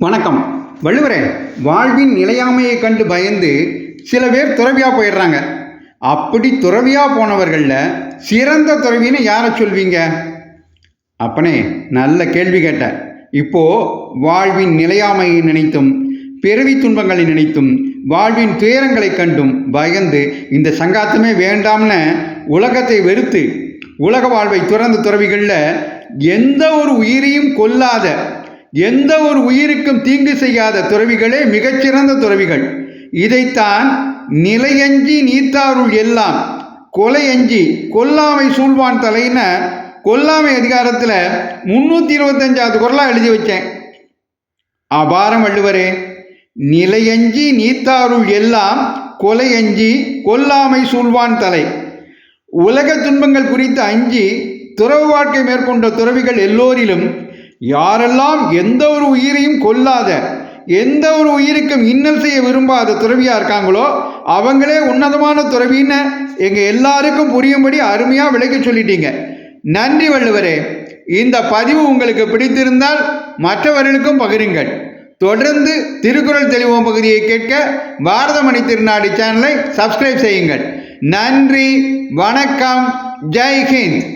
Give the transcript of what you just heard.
வணக்கம். வள்ளுவரே வாழ்வின் நிலையாமையை கண்டு பயந்து சில பேர் துறவியாக போயிடுறாங்க. அப்படி துறவியாக போனவர்களில் சிறந்த துறவின்னு யாரை சொல்வீங்க? அப்பனே நல்ல கேள்வி கேட்ட. இப்போ வாழ்வின் நிலையாமையை நினைத்தும் பிறவி துன்பங்களை நினைத்தும் வாழ்வின் துயரங்களை கண்டும் பயந்து இந்த சங்காத்தமே வேண்டாம்னு உலகத்தை வெறுத்து உலக வாழ்வை துறந்த துறவிகளில் எந்த ஒரு உயிரையும் கொல்லாத எந்த ஒரு உயிருக்கும் தீங்கு செய்யாத துறவிகளே மிகச்சிறந்த துறவிகள். இதைத்தான் நிலையஞ்சி நீத்தாருள் எல்லாம் கொலையஞ்சி கொல்லாமை சூழ்வான் தலையின கொல்லாமை அதிகாரத்தில் முந்நூற்றி இருபத்தஞ்சாவது குரலாக எழுதி வச்சேன். அபாரம் வள்ளுவரே நிலையஞ்சி நீத்தாருள் எல்லாம் கொலையஞ்சி கொல்லாமை சூழ்வான் தலை. உலக துன்பங்கள் குறித்து அஞ்சி துறவு வாழ்க்கை மேற்கொண்ட துறவிகள் எல்லோரிலும் யாரெல்லாம் எந்த ஒரு உயிரையும் கொல்லாத எந்த ஒரு உயிருக்கும் இன்னல் செய்ய விரும்பாத துறவியா இருக்காங்களோ அவங்களே உன்னதமான துறவின்னு எங்க எல்லாருக்கும் புரியும்படி அருமையா விளக்கி சொல்லிட்டீங்க. நன்றி வள்ளுவரே. இந்த பதிவு உங்களுக்கு பிடித்திருந்தால் மற்றவர்களுக்கும் பகிருங்கள். தொடர்ந்து திருக்குறள் தெளிவோம் பகுதியை கேட்க பாரதமணி திருநாடு சேனலை சப்ஸ்கிரைப் செய்யுங்கள். நன்றி வணக்கம் ஜெய்ஹிந்த்